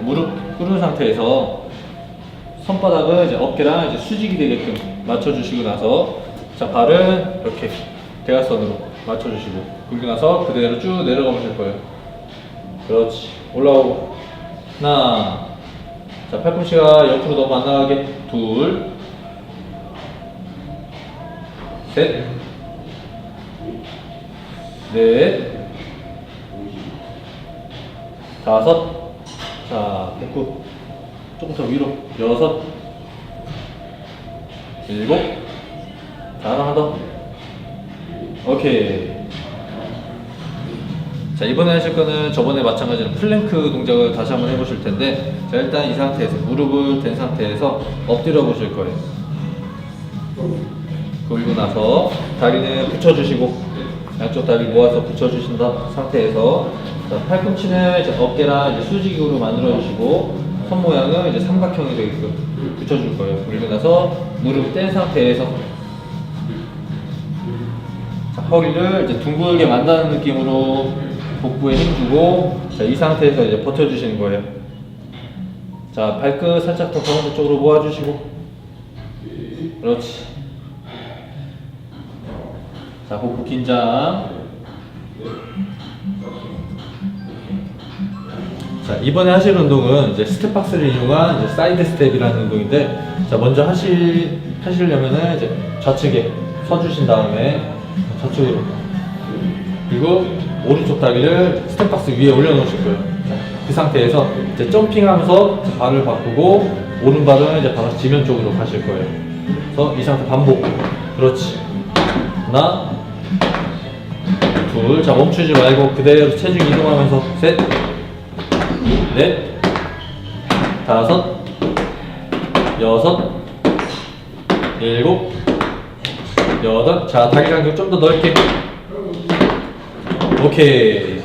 무릎 꿇은 상태에서 손바닥을 이제 어깨랑 이제 수직이 되게끔 맞춰주시고 나서 자 발은 이렇게 대각선으로 맞춰주시고 그리고 나서 그대로 쭉 내려가 보실 거예요. 그렇지. 올라오고. 하나. 자 팔꿈치가 옆으로 너무 안 나가게. 둘. 셋, 넷, 다섯, 자, 백구, 조금 더 위로, 여섯, 일곱, 자, 하나 더. 오케이. 자, 이번에 하실 거는 저번에 마찬가지로 플랭크 동작을 다시 한번 해보실 텐데, 자, 일단 이 상태에서 무릎을 댄 상태에서 엎드려 보실 거예요. 그리고 나서 다리는 붙여주시고 양쪽 다리 모아서 붙여주신 다- 상태에서 자, 팔꿈치는 이제 어깨랑 이제 수직으로 만들어 주시고 손 모양은 이제 되게끔 붙여줄 거예요. 그리고 나서 무릎 뗀 상태에서 자, 허리를 이제 둥글게 만다는 느낌으로 복부에 힘 주고 자, 이 상태에서 이제 버텨주시는 거예요. 자 발끝 살짝 더 가운데 쪽으로 모아주시고 그렇지. 자, 복부 긴장. 자, 이번에 하실 운동은 이제 스텝박스를 이용한 이제 사이드 스텝이라는 운동인데, 자, 먼저 하실, 하시려면은 이제 좌측에 서주신 다음에 좌측으로. 그리고 오른쪽 다리를 스텝박스 위에 올려놓으실 거예요. 자, 그 상태에서 이제 점핑하면서 발을 바꾸고, 오른발은 이제 바로 지면 쪽으로 가실 거예요. 그래서 이 상태 반복. 그렇지. 하나, 둘, 자 멈추지 말고 그대로 체중 이동하면서 셋, 넷, 다섯, 여섯, 일곱, 여덟. 자 다리 간격 좀 더 넓게. 오케이.